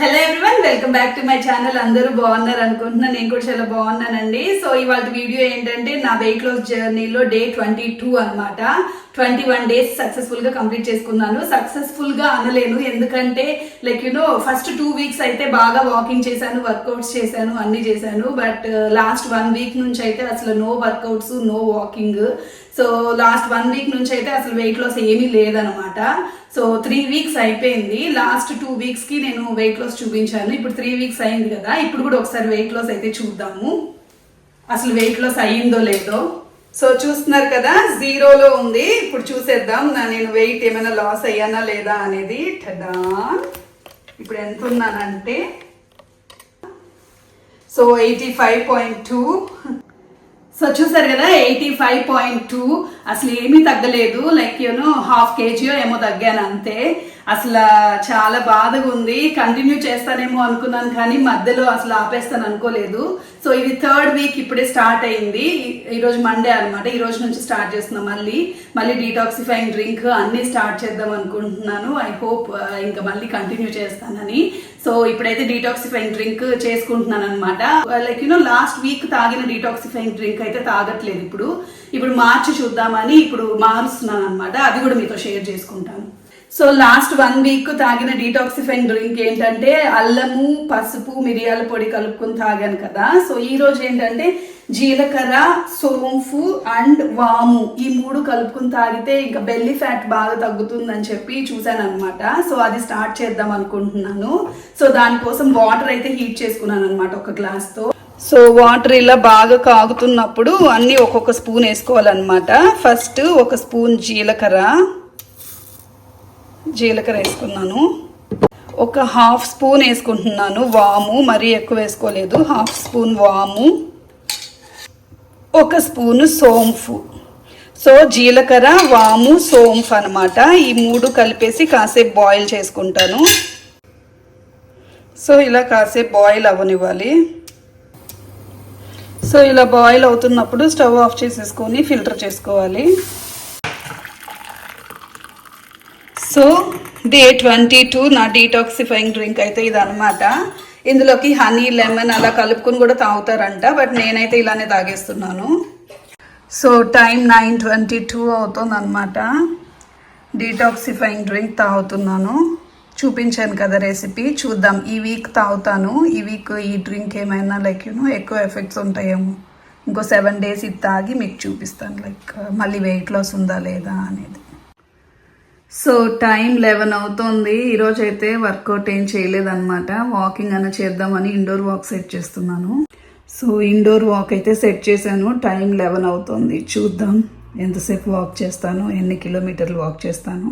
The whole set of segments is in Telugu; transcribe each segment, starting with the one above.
Hello everyone welcome back to my channel అందరూ బాగున్నారు అనుకుంటున్నాను నేను కూడా చాలా బాగున్నానండి. సో ఇవాళ వీడియో ఏంటంటే నా వెయిట్ లాస్ జర్నీలో డే ట్వంటీ టూ అనమాట ట్వంటీ వన్ డేస్ సక్సెస్ఫుల్గా కంప్లీట్ చేసుకున్నాను. సక్సెస్ఫుల్గా అనలేను. ఎందుకంటే like you know first two weeks అయితే బాగా వాకింగ్ చేశాను వర్కౌట్స్ చేశాను అన్ని చేశాను. బట్ లాస్ట్ వన్ వీక్ నుంచి అయితే అసలు no workouts no walking so last one week నుంచి అయితే అసలు వెయిట్ లాస్ ఏమీ లేదనమాట సో త్రీ వీక్స్ అయిపోయింది. లాస్ట్ టూ వీక్స్కి నేను వెయిట్ లాస్ చూపించాను. ఇప్పుడు త్రీ వీక్స్ అయింది కదా. ఇప్పుడు కూడా ఒకసారి వెయిట్ లాస్ అయితే చూద్దాము. అసలు వెయిట్ లాస్ అయ్యిందో లేదో. సో చూస్తున్నారు కదా జీరోలో ఉంది. ఇప్పుడు చూసేద్దాం. నా నేను వెయిట్ ఏమైనా లాస్ అయ్యానా లేదా అనేది. టడా ఇప్పుడు ఎంత ఉన్నానంటే so eighty five point two so చూసారు కదా ఎయిటీ ఫైవ్ పాయింట్ టూ అసలు ఏమీ తగ్గలేదు. లైక్ యూనో హాఫ్ కేజీయో ఏమో తగ్గాను అంతే. అసలు చాలా బాధగా ఉంది. కంటిన్యూ చేస్తానేమో అనుకున్నాను కానీ మధ్యలో అసలు ఆపేస్తాను అనుకోలేదు. సో ఇది థర్డ్ వీక్ ఇప్పుడే స్టార్ట్ అయింది. ఈరోజు మండే అనమాట ఈ రోజు నుంచి స్టార్ట్ చేస్తున్నాం మళ్ళీ. మళ్ళీ డీటాక్సిఫైయింగ్ డ్రింక్ అన్నీ స్టార్ట్ చేద్దాం అనుకుంటున్నాను. ఐ హోప్ uh, ఇంకా మళ్ళీ కంటిన్యూ చేస్తానని. సో ఇప్పుడైతే డీటాక్సిఫైయింగ్ డ్రింక్ చేసుకుంటున్నాను అనమాట like you know last week తాగిన డీటాక్సిఫైయింగ్ డ్రింక్ అయితే తాగట్లేదు ఇప్పుడు. ఇప్పుడు మార్చి చూద్దామని ఇప్పుడు మారుస్తున్నాను అనమాట అది కూడా మీతో షేర్ చేసుకుంటాను. సో లాస్ట్ వన్ వీక్ తాగిన డీటాక్సిఫైన్ డ్రింక్ ఏంటంటే అల్లము పసుపు మిరియాల పొడి కలుపుకొని తాగాను కదా. సో ఈ రోజు ఏంటంటే జీలకర్ర సోంఫు అండ్ వాము ఈ మూడు కలుపుకొని తాగితే ఇంకా బెల్లి ఫ్యాట్ బాగా తగ్గుతుందని చెప్పి చూశాను అనమాట సో అది స్టార్ట్ చేద్దాం అనుకుంటున్నాను. సో దానికోసం వాటర్ అయితే హీట్ చేసుకున్నాను అనమాట ఒక గ్లాస్తో సో వాటర్ ఇలా బాగా కాగుతున్నప్పుడు అన్నీ ఒక్కొక్క స్పూన్ వేసుకోవాలన్నమాట. ఫస్ట్ ఒక స్పూన్ జీలకర్ర జీలకర్ర వేసుకున్నాను. ఒక హాఫ్ స్పూన్ వేసుకుంటున్నాను. వాము మరీ ఎక్కువ వేసుకోలేదు. హాఫ్ స్పూన్ వాము. ఒక స్పూను సోంఫు సో జీలకర్ర వాము సోంఫ్ అనమాట ఈ మూడు కలిపేసి కాసేపు బాయిల్ చేసుకుంటాను. సో ఇలా కాసేపు బాయిల్ అవ్వనివ్వాలి సో ఇలా బాయిల్ అవుతున్నప్పుడు స్టవ్ ఆఫ్ చేసేసుకొని ఫిల్టర్ చేసుకోవాలి. సో డే ట్వంటీ టూ నా డీటాక్సిఫైయింగ్ డ్రింక్ అయితే ఇది అనమాట ఇందులోకి హనీ లెమన్ అలా కలుపుకొని కూడా తాగుతారంట బట్ నేనైతే ఇలానే తాగేస్తున్నాను. So time nine twenty two అవుతుందన్నమాట. డీటాక్సిఫైయింగ్ డ్రింక్ తాగుతున్నాను. చూపించాను కదా రెసిపీ చూద్దాం. ఈ వీక్ తాగుతాను. ఈ వీక్ ఈ డ్రింక్ ఏమైనా లైక్ యూనో ఎక్కువ ఎఫెక్ట్స్ ఉంటాయేమో. ఇంకో సెవెన్ డేస్ ఇది తాగి మీకు చూపిస్తాను లైక్ మళ్ళీ వెయిట్ లాస్ ఉందా లేదా అనేది. సో టైం లెవెన్ అవుతుంది. ఈరోజు అయితే వర్కౌట్ ఏం చేయలేదన్నమాట. వాకింగ్ అన్న చేద్దామని ఇండోర్ వాక్ సెట్ చేస్తున్నాను. సో ఇండోర్ వాక్ అయితే సెట్ చేశాను. టైం లెవెన్ అవుతుంది. చూద్దాం ఎంతసేపు వాక్ చేస్తాను ఎన్ని కిలోమీటర్లు వాక్ చేస్తాను.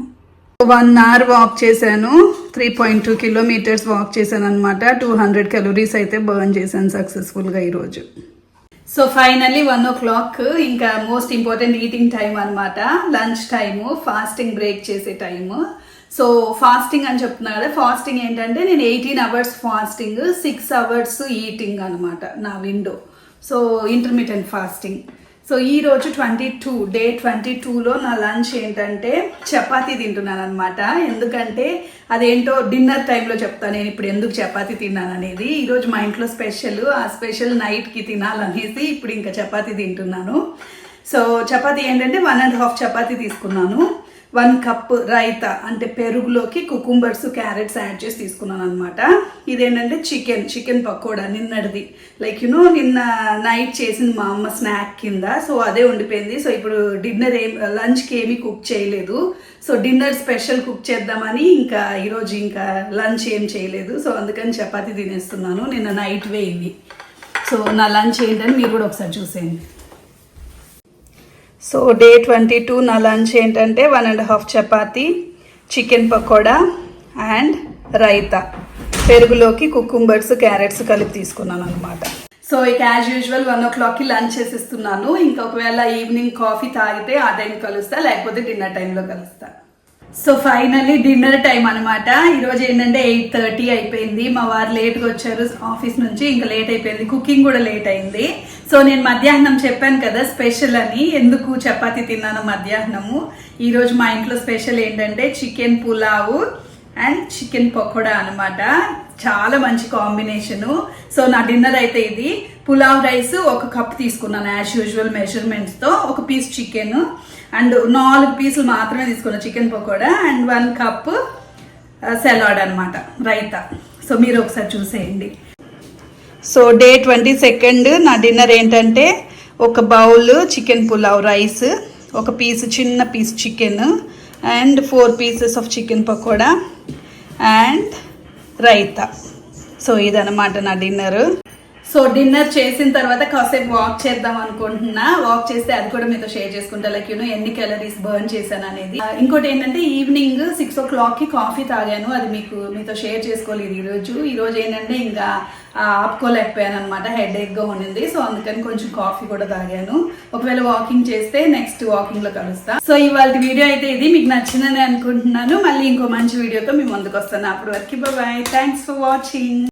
వన్ అవర్ వాక్ చేశాను. Three point two kilometres walk చేశాను అనమాట టూ హండ్రెడ్ కెలోరీస్ అయితే బర్న్ చేశాను సక్సెస్ఫుల్గా ఈరోజు. So finally one o'clock ఇంకా మోస్ట్ ఇంపార్టెంట్ ఈటింగ్ టైం అనమాట లంచ్ టైము ఫాస్టింగ్ బ్రేక్ చేసే టైము సో ఫాస్టింగ్ అని చెప్తున్నా కదా ఫాస్టింగ్ ఏంటంటే నేను eighteen hours fasting six hours eating అనమాట నా window so intermediate fasting so ఈ రోజు ట్వంటీ టూ డే ట్వంటీ టూలో నా లంచ్ ఏంటంటే చపాతి తింటున్నాను అనమాట ఎందుకంటే అదేంటో డిన్నర్ టైంలో చెప్తాను నేను ఇప్పుడు ఎందుకు చపాతి తిన్నాను అనేది ఈరోజు మా ఇంట్లో స్పెషల్ ఆ స్పెషల్ నైట్కి తినాలనేసి ఇప్పుడు ఇంకా చపాతి తింటున్నాను. సో చపాతీ ఏంటంటే వన్ అండ్ హాఫ్ చపాతి తీసుకున్నాను. వన్ కప్ రైతా అంటే పెరుగులోకి కుకుంబర్స్ క్యారెట్స్ యాడ్ చేసి తీసుకున్నాను అనమాట ఇదేంటంటే చికెన్ చికెన్ పకోడా నిన్నటిది. లైక్ యునో నిన్న నైట్ చేసింది మా అమ్మ స్నాక్ కింద. సో అదే ఉండిపోయింది సో ఇప్పుడు డిన్నర్ ఏం లంచ్కి ఏమీ కుక్ చేయలేదు. సో డిన్నర్ స్పెషల్ కుక్ చేద్దామని ఇంకా ఈరోజు ఇంకా లంచ్ ఏం చేయలేదు. సో అందుకని చపాతి తినేస్తున్నాను. నిన్న నైట్ వేయింది. సో నా లంచ్ ఏంటని మీరు కూడా ఒకసారి చూసేయండి. సో డే ట్వంటీ టూ నా లంచ్ ఏంటంటే one and half chapati chicken pakoda and raita. పెరుగులోకి cucumbers carrots కలిపి తీసుకున్నాను అనమాట సో ఇక యాజ్ యూజువల్ వన్ ఓ క్లాక్కి లంచ్ చేసిస్తున్నాను. ఇంకొకవేళ ఈవినింగ్ కాఫీ తాగితే ఆ టైం కలుస్తా లేకపోతే డిన్నర్ టైంలో కలుస్తా. సో ఫైనల్లీ డిన్నర్ టైం అనమాట ఈరోజు ఏంటంటే ఎయిట్ థర్టీ అయిపోయింది. మా వారు లేట్గా వచ్చారు ఆఫీస్ నుంచి ఇంకా లేట్ అయిపోయింది. కుకింగ్ కూడా లేట్ అయింది. సో నేను మధ్యాహ్నం చెప్పాను కదా స్పెషల్ అని. ఎందుకు చపాతీ తిన్నాను మధ్యాహ్నము? ఈరోజు మా ఇంట్లో స్పెషల్ ఏంటంటే chicken pulao and chicken pakoda అనమాట చాలా మంచి కాంబినేషను. సో నా డిన్నర్ అయితే ఇది. పులావ్ రైస్ ఒక కప్ తీసుకున్నాను యాజ్ యూజువల్ మెజర్మెంట్స్తో ఒక పీస్ చికెన్ అండ్ నాలుగు పీసులు మాత్రమే తీసుకున్నాను chicken pakoda and one cup salad అనమాట రైతా. సో మీరు ఒకసారి చూసేయండి. సో డే ట్వంటీ సెకండ్ నా డిన్నర్ ఏంటంటే ఒక బౌల్ చికెన్ పులావ్ రైస్ ఒక పీస్ చిన్న piece chicken and four pieces of chicken pakoda and raita. So ఇదనమాట నా డిన్నర్. సో డిన్నర్ చేసిన తర్వాత కాసేపు వాక్ చేద్దాం అనుకుంటున్నా. వాక్ చేస్తే అది కూడా మీతో షేర్ చేసుకుంటా. లైక్ యూనో ఎన్ని క్యాలరీస్ బర్న్ చేశాను అనేది. ఇంకోటి ఏంటంటే ఈవినింగ్ సిక్స్ ఓ క్లాక్కి కాఫీ తాగాను. అది మీకు మీతో షేర్ చేసుకోలేదు ఈరోజు. ఈరోజు ఏంటంటే ఇంకా ఆపుకోలేకపోయాను అనమాట హెడ్గా ఉండింది సో అందుకని కొంచెం కాఫీ కూడా తాగాను. ఒకవేళ వాకింగ్ చేస్తే నెక్స్ట్ వాకింగ్లో కలుస్తా. సో ఇవాళ వీడియో అయితే ఇది. మీకు నచ్చిందని అనుకుంటున్నాను. మళ్ళీ ఇంకో మంచి వీడియోతో మీ ముందుకు వస్తాను. అప్పటి వరకు బాయ్ థ్యాంక్స్ ఫర్ వాచింగ్